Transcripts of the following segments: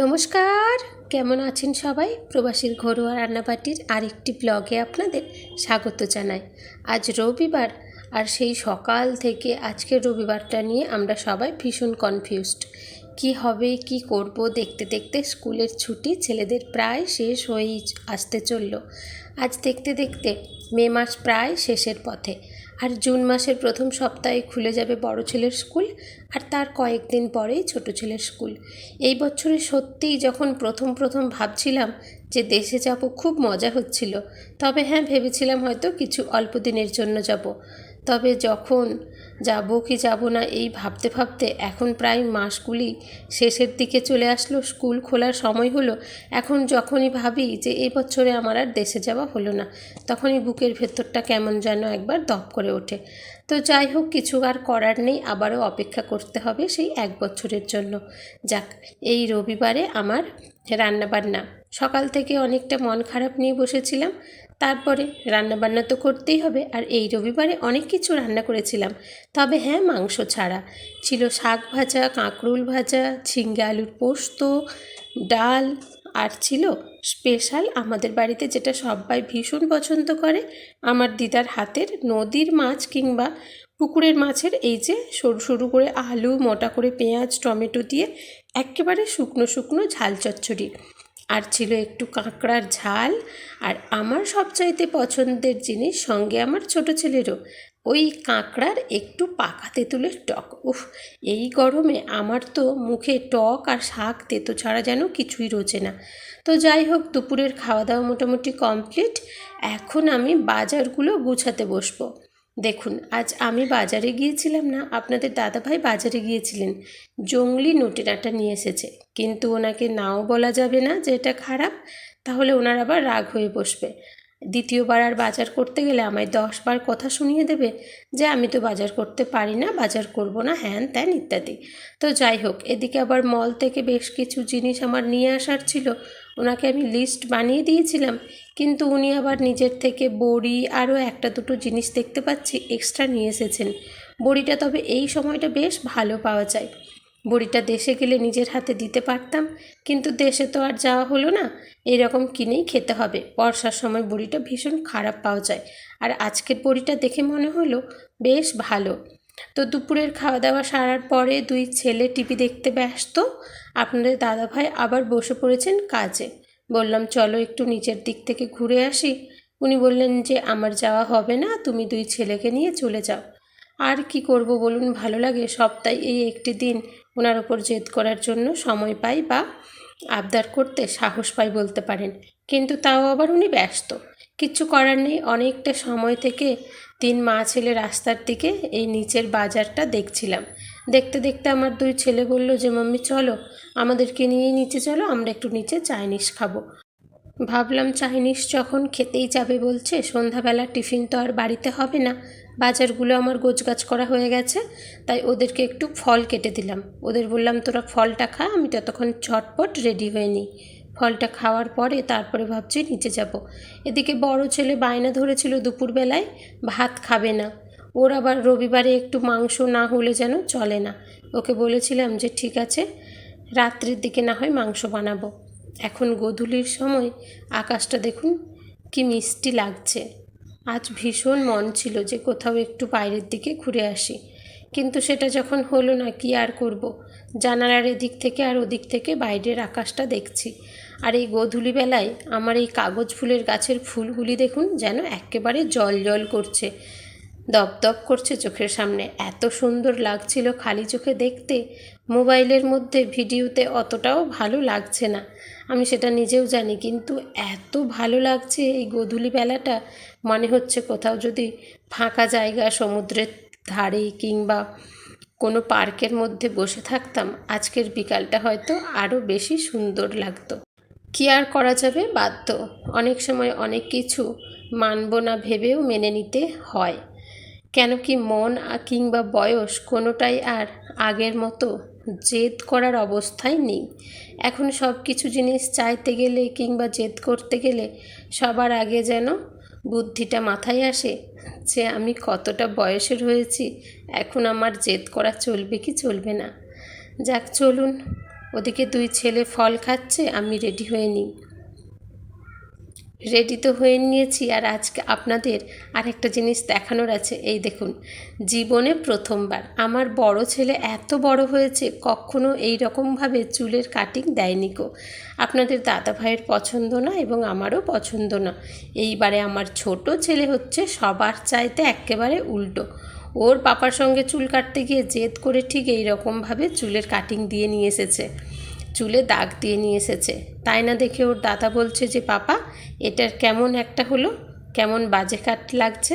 নমস্কার, কেমন আছেন সবাই? প্রবাসীর ঘরোয়া রান্নাবাটির আরেকটি ব্লগে আপনাদের স্বাগত জানাই। আজ রবিবার আর সেই সকাল থেকে আজকের রবিবারটা নিয়ে আমরা সবাই ভীষণ কনফিউজড কি হবে, কি করব, দেখতে দেখতে স্কুলের ছুটি ছেলেদের প্রায় শেষ হয়েই আসতে চলল। আজ দেখতে দেখতে মে মাস প্রায় শেষের পথে। আর জুন মাসের প্রথম সপ্তাহে খুলে যাবে বড় ছেলের স্কুল আর তার কয়েকদিন পরেই ছোট ছেলের স্কুল। এই বছরে সত্যিই যখন প্রথম প্রথম ভাবছিলাম যে দেশে যাব, খুব মজা হচ্ছিল। তবে হ্যাঁ ভেবেছিলাম হয়তো কিছু অল্প দিনের জন্য যাব। তবে যখন যাব কি যাব না এই ভাবতে ভাবতে এখন প্রায় মাসগুলি শেষের দিকে চলে আসলো, স্কুল খোলার সময় হলো। এখন যখনই ভাবি যে এই বছরে আমার আর দেশে যাওয়া হলো না, তখনই বুকের ভেতরটা কেমন যেন একবার দপ করে ওঠে। তো যাই হোক, কিছু আর করার নেই, আবারও অপেক্ষা করতে হবে সেই এক বছরের জন্য। যাক, এই রবিবারে আমার রান্নাবান্না। সকাল থেকে অনেকটা মন খারাপ নিয়ে বসেছিলাম, তারপরে রান্নাবান্না তো করতেই হবে, আর এই রবিবারে অনেক কিছু রান্না করেছিলাম। তবে হ্যাঁ মাংস ছাড়া। ছিল শাক ভাজা, কাঁকরুল ভাজা, ঝিঙ্গে আলুর পোস্ত, ডাল আর ছিল স্পেশাল আমাদের বাড়িতে যেটা সবাই ভীষণ পছন্দ করে, আমার দিদার হাতের নদীর মাছ কিংবা পুকুরের মাছের এই যে সরু সরু করে আলু, মোটা করে পেঁয়াজ, টমেটো দিয়ে একেবারে শুকনো শুকনো ঝাল চচ্চড়ি। আর ছিল একটু কাঁকড়ার ঝাল। আর আমার সবচাইতে পছন্দের জিনিস সঙ্গে আমার ছোট ছেলেরও। ওই কাঁকড়ার একটু পাকা তেঁতুলের টক। উফ, এই গরমে আমার তো মুখে টক আর শাক তেতো ছাড়া যেন কিছুই রোচে না। তো যাই হোক, দুপুরের খাওয়া দাওয়া মোটামুটি কমপ্লিট। এখন আমি বাজারগুলো গুছাতে বসবো। দেখুন, আজ আমি বাজারে গিয়েছিলাম না, আপনাদের দাদাভাই বাজারে গিয়েছিলেন। জঙ্গলি নোটেনাটা নিয়ে এসেছে। কিন্তু ওনাকে নাও বলা যাবে না যে এটা খারাপ, তাহলে ওনার আবার রাগ হয়ে বসবে। দ্বিতীয়বার আর বাজার করতে গেলে আমায় দশবার কথা শুনিয়ে দেবে যে আমি তো বাজার করতে পারি না, বাজার করব না, হ্যান ত্যান ইত্যাদি। তো যাই হোক, এদিকে আবার মল থেকে বেশ কিছু জিনিস আমার নিয়ে আসার ছিল, ওনাকে আমি লিস্ট বানিয়ে দিয়েছিলাম, কিন্তু উনি আবার নিজের থেকে বড়ি আরও একটা দুটো জিনিস দেখতে পাচ্ছি এক্সট্রা নিয়ে এসেছেন। বড়িটা তবে এই সময়টা বেশ ভালো পাওয়া যায়। বড়িটা দেশে গেলে নিজের হাতে দিতে পারতাম, কিন্তু দেশে তো আর যাওয়া হলো না। এরকম কিনেই খেতে হবে। বর্ষার সময় বড়িটা ভীষণ খারাপ পাওয়া যায়। আর আজকের বড়িটা দেখে মনে হলো বেশ ভালো। তো দুপুরের খাওয়া দাওয়া সারার পরে দুই ছেলে টিভি দেখতে ব্যস্ত। আপনাদের দাদাভাই আবার বসে পড়েছেন কাজে। বললাম, চলো একটু নিচের দিক থেকে ঘুরে আসি। উনি বললেন যে, আমার যাওয়া হবে না, তুমি দুই ছেলেকে নিয়ে চলে যাও। আর কি করব বলুন? ভালো লাগে সপ্তাহে এই একটি দিন। ওনার ওপর জেদ করার জন্য সময় পাই বা আবদার করতে সাহস পাই বলতে পারেন। কিন্তু তাও আবার উনি ব্যস্ত। কিচ্ছু করার নেই। অনেকটা সময় থেকে তিন মা ছেলে রাস্তার দিকে এই নিচের বাজারটা দেখছিলাম। দেখতে দেখতে আমার দুই ছেলে বলল যে, মাম্মি, চলো। আমাদেরকে নিয়ে নিচে চলো। আমরা একটু নিচে চাইনিজ খাব। ভাবলাম, চাইনিজ যখন খেতেই যাবে বলছে, সন্ধ্যাবেলা টিফিন তো আর বাড়িতে হবে না। বাজারগুলো আমার গোছগাছ করা হয়ে গেছে, তাই ওদেরকে একটু ফল কেটে দিলাম। ওদের বললাম, তোরা ফলটা খা, আমি ততক্ষণ ঝটপট রেডি হয়ে নিই। ফলটা খাওয়ার পরে তারপরে ভাবছি নিচে যাব। এদিকে বড় ছেলে বায়না ধরেছিল দুপুরবেলায়, ভাত খাবে না। ওর আবার রবিবারে একটু মাংস না হলে যেন চলে না। ওকে বলেছিলাম যে, ঠিক আছে, রাত্রির দিকে না হয় মাংস বানাবো। এখন গোধূলির সময় আকাশটা দেখুন কি মিষ্টি লাগছে। আজ ভীষণ মন ছিল যে কোথাও একটু বাইরের দিকে ঘুরে আসি। কিন্তু সেটা যখন হলো না, কি আর করব? জানালার এদিক থেকে আর ওদিক থেকে বাইরের আকাশটা দেখছি। আর এই গোধূলি বেলায় আমার এই কাগজ ফুলের গাছের ফুলগুলি দেখুন যেন একেবারে জল জল করছে। দপদপ করছে চোখের সামনে। এত সুন্দর লাগছিল খালি চোখে দেখতে। মোবাইলের মধ্যে ভিডিওতে অতটাও ভালো লাগছে না। আমি সেটা নিজেও জানি, কিন্তু এত ভালো লাগছে এই গোধূলি বেলাটা। মনে হচ্ছে কোথাও যদি ফাঁকা জায়গা, সমুদ্রের ধারে কিংবা কোনো পার্কের মধ্যে বসে থাকতাম, আজকের বিকালটা হয়তো আরও বেশি সুন্দর লাগতো। কী আর করা যাবে? বাধ্য। অনেক সময় অনেক কিছু মানব না ভেবেও মেনে নিতে হয়। কেন কি মন কিংবা বয়স কোনোটাই আর আগের মতো জেদ করার অবস্থায় নেই। এখন সব কিছু জিনিস চাইতে গেলে কিংবা জেদ করতে গেলে সবার আগে যেন বুদ্ধিটা মাথায় আসে যে আমি কতটা বয়সের হয়েছি, এখন আমার জেদ করা চলবে কি চলবে না। যাক, চলুন। ওদিকে দুই ছেলে ফল খাচ্ছে, আমি রেডি হয়ে নিই। রেডি তো হয়ে নিয়েছি আর আজকে আপনাদের আরেকটা জিনিস দেখানোর আছে। এই দেখুন, জীবনে প্রথমবার। আমার বড় ছেলে এত বড় হয়েছে, কখনো এই রকমভাবে চুলের কাটিং দেয়নি কো আপনাদের দাদা ভাইয়ের পছন্দ না এবং আমারও পছন্দ না। এইবারে আমার ছোট ছেলে হচ্ছে সবার চাইতে একেবারে উল্টো। ওর পাপার সঙ্গে চুল কাটতে গিয়ে জেদ করে ঠিক এই রকমভাবে চুলের কাটিং দিয়ে নিয়ে এসেছে। চুলে দাগ দিয়ে নিয়ে এসেছে। তাই না দেখে ওর দাদা বলছে যে পাপা এটার কেমন একটা হলো? কেমন বাজে কাট লাগছে?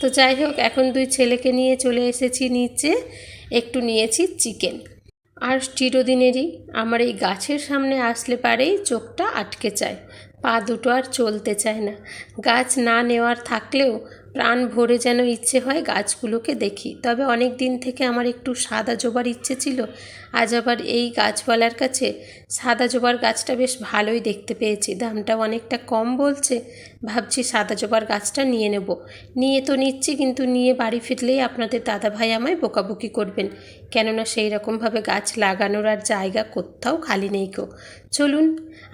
তো যাই হোক, এখন দুই ছেলেকে নিয়ে চলে এসেছি নিচে। একটু নিয়েছি চিকেন। আর চিরদিনেরই আমার এই গাছের সামনে আসলে পারেই চোখটা আটকে যায়। পা দুটো আর চলতে চায় না। গাছ না নেওয়ার থাকলেও প্রাণ ভরে যেন ইচ্ছে হয় গাছগুলোকে দেখি। তবে অনেক দিন থেকে আমার একটু সাদা জোবার ইচ্ছে ছিল। আজ আবার এই গাছওয়ালার কাছে সাদা জোবার গাছটা বেশ ভালোই দেখতে পেয়েছি। দামটাও অনেকটা কম বলছে। ভাবছি সাদা জোবার গাছটা নিয়ে নেব। নিয়ে তো নিচ্ছি, কিন্তু নিয়ে বাড়ি ফিরলেই আপনাদের দাদা ভাই আমায় বকাবকি করবেন। কেননা সেই রকমভাবে গাছ লাগানোর আর জায়গা কোথাও খালি নেই কো চলুন,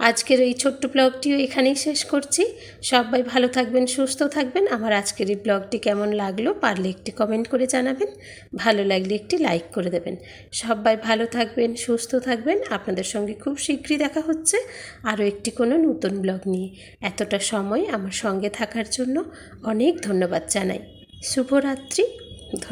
আজকের এই ছোট্ট ব্লগটিও এখানেই শেষ করছি। সবাই ভালো থাকবেন, সুস্থ থাকবেন। আমার আজকের এই ব্লগটি কেমন লাগল, পারলে একটি কমেন্ট করে জানাবেন। ভালো লাগলে একটি লাইক করে দেবেন। সবাই ভালো থাকবেন, সুস্থ থাকবেন। আপনাদের সঙ্গে খুব শীঘ্রই দেখা হচ্ছে আরও একটি কোনো নতুন ব্লগ নিয়ে। এতটা সময় আমার সঙ্গে থাকার জন্য অনেক ধন্যবাদ জানাই। শুভরাত্রি, ধন্যবাদ।